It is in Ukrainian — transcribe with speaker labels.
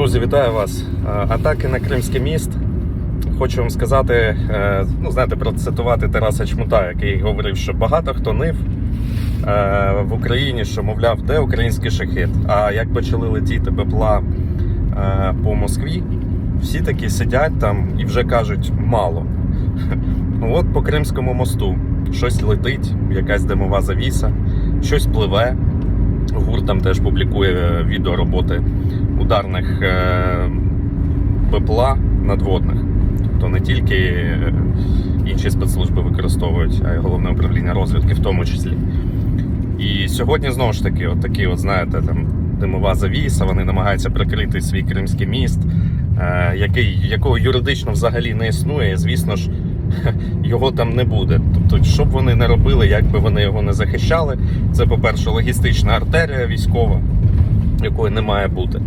Speaker 1: Друзі, вітаю вас. Е, Атаки на Кримський міст. Хочу вам сказати, е, ну знаєте, процитувати Тараса Чмута, який говорив, що багато хто нив е, в Україні, що мовляв, де український шахет. А як почали летіти бепла по Москві, всі такі сидять там і вже кажуть мало. Ну, От по Кримському мосту щось летить, якась димова завіса, щось пливе. ГУР там теж публікує відео роботи ударних е, БПЛА надводних. Тобто не тільки е, інші спецслужби використовують, а й головне управління розвідки в тому числі. І сьогодні знову ж таки, от такі, от, знаєте, там димова завіса, вони намагаються прикрити свій кримський міст, е, який, якого юридично взагалі не існує. Звісно ж, його там не буде. Тобто, що б вони не робили, як би вони його не захищали, це, по-перше, логістична артерія військова, якої не має бути.